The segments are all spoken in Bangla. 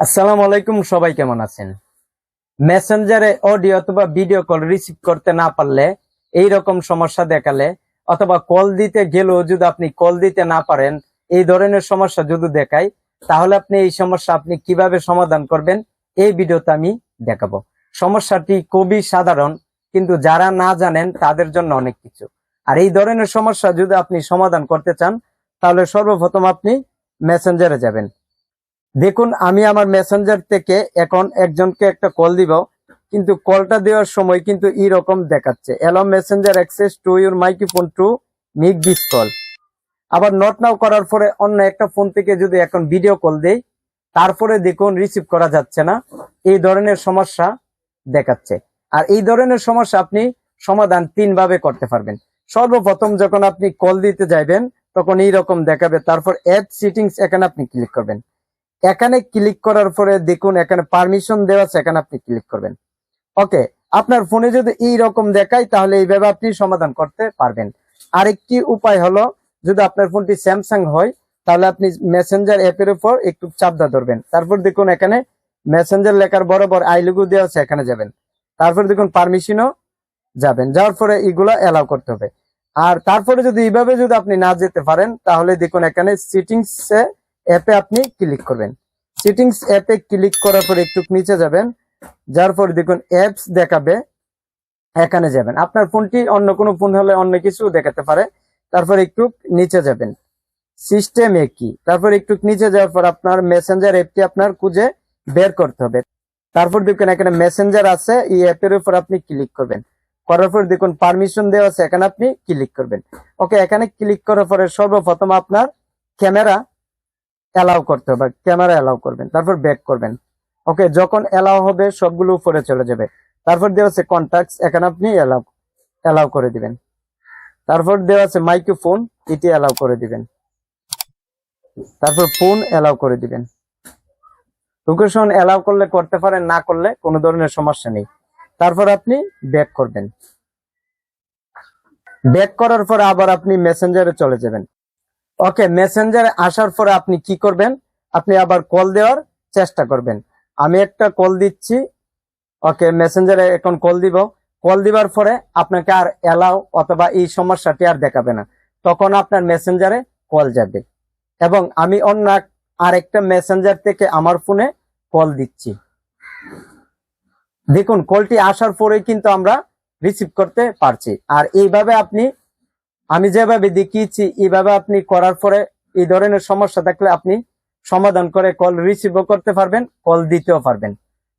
আসসালামু আলাইকুম, সবাই কেমন আছেন? মেসেঞ্জারে অডিও অথবা ভিডিও কল রিসিভ করতে না পারলে এই রকম সমস্যা দেখালে, অথবা কল দিতে গেলেও যদি আপনি কল দিতে না পারেন, এই ধরনের সমস্যা যদি দেখায়, তাহলে আপনি এই সমস্যা আপনি কীভাবে সমাধান করবেন, এই ভিডিওতে আমি দেখাবো। সমস্যাটি খুবই সাধারণ, কিন্তু যারা না জানেন, তাদের জন্য অনেক কিছু। আর এই ধরনের সমস্যা যদি আপনি সমাধান করতে চান, তাহলে সর্বপ্রথম আপনি মেসেঞ্জারে যাবেন। দেখুন, আমি আমার মেসেঞ্জার থেকে এখন একজনকে একটা কল দিব, কিন্তু কলটা দেওয়ার সময় কিন্তু এরকম দেখাচ্ছে। Allow Messenger access to your microphone to make this call আবার নট নাও করার পরে অন্য একটা ফোন থেকে যদি এখন ভিডিও কল দেই, তারপরে দেখুন রিসিভ করা যাচ্ছে না। এই ধরনের সমস্যা দেখাচ্ছে। আর এই ধরনের সমস্যা আপনি সমাধান তিন ভাবে করতে পারবেন। সর্বপ্রথম যখন আপনি কল দিতে যাইবেন, তখন এই রকম দেখাবে। তারপর অ্যাপ সিটিংস এখানে আপনি ক্লিক করবেন। এখানে ক্লিক করার পরে দেখুন, এখানে পারমিশন দেওয়া আছে, এখানে আপনি ক্লিক করবেন। ওকে আপনার ফোনে যদি এই রকম দেখায়, তাহলে এইভাবে আপনি সমাধান করতে পারবেন। আরেকটি উপায় হলো, যদি আপনার ফোনটি স্যামসাং হয়, তাহলে আপনি মেসেঞ্জার অ্যাপের উপর একটু চাপদা ধরবেন। তারপর দেখুন, এখানে মেসেঞ্জার লেখার বরাবর আই লুগু দেওয়া আছে, এখানে যাবেন। তারপর দেখুন পারমিশনও যাবেন। যাওয়ার পরে এগুলো অ্যালাউ করতে হবে। আর তারপরে যদি এইভাবে যদি আপনি না যেতে পারেন, তাহলে দেখুন, এখানে সিটিংস অ্যাপে আপনি ক্লিক করবেন। সিটিংস অ্যাপে ক্লিক করার পর একটু নিচে যাবেন। যার পর দেখুন অ্যাপস দেখাবে। এখানে যাবেন। আপনার ফোনটি অন্য কোনো ফোন হলে অন্য কিছু দেখাতে পারে। তারপর একটু নিচে যাবেন। সিস্টেম কি? তারপর একটু নিচে যাওয়ার পর আপনার মেসেঞ্জার অ্যাপটি আপনার খুঁজে বের করতে হবে। তারপর দেখুন এখানে মেসেঞ্জার আছে। এই অ্যাপের উপর আপনি ক্লিক করবেন। করার পর দেখুন পারমিশন দেওয়া আছে। এখানে আপনি ক্লিক করবেন। ওকে এখানে ক্লিক করার পরে সর্বপ্রথম আপনার ক্যামেরা অ্যালাউ করতে হবে ক্যামেরা অ্যালাউ করবেন, তারপর ব্যাক করবেন। ওকে যখন অ্যালাউ হবে, সবগুলো উপরে চলে যাবে। তারপর দেওয়া আছে কন্ট্যাক্ট এখানে আপনি অ্যালাউ অ্যালাউ করে দিবেন। তারপর দেওয়া আছে মাইক্রোফোন এটি অ্যালাউ করে দিবেন। তারপর ফোন অ্যালাউ করে দিবেন। লোকেশন অ্যালাউ করলে করতে পারেন, না করলে কোনো ধরনের সমস্যা নেই। তারপর আপনি ব্যাক করবেন। ব্যাক করার পর আবার আপনি মেসেঞ্জারে চলে যাবেন। ওকে মেসেঞ্জারে আসার পরে আপনি কি করবেন? আপনি আবার কল দেওয়ার চেষ্টা করবেন। আমি একটা কল দিচ্ছি। ওকে মেসেঞ্জারে এখন কল দিব। কল দিবার পরে আপনাকে আর অ্যালাউ অথবা এই সমস্যাটি আর দেখাবে না। তখন আপনার মেসেঞ্জারে কল যাবে। এবং আমি অন্য আরেকটা মেসেঞ্জার থেকে আমার ফোনে কল দিচ্ছি। দেখুন কলটি আসার পরে কিন্তু আমরা রিসিভ করতে পারছি। আর এইভাবে আপনি আমি যেভাবে দেখিয়েছি, এইভাবে আপনি করার পরে এই ধরনের সমস্যা থাকলে আপনি সমাধান করে কল রিসিভও করতে পারবেন কল দিতেও পারবেন।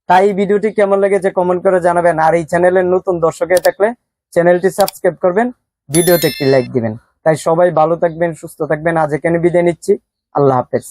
তাই ভিডিওটি কেমন লেগেছে কমেন্ট করে জানাবেন। আর এই চ্যানেলের নতুন দর্শকে থাকলে চ্যানেলটি সাবস্ক্রাইব করবেন, ভিডিওতে একটি লাইক দিবেন। তাই সবাই ভালো থাকবেন, সুস্থ থাকবেন। আজ এখানে বিদায় নিচ্ছি। আল্লাহ হাফেজ।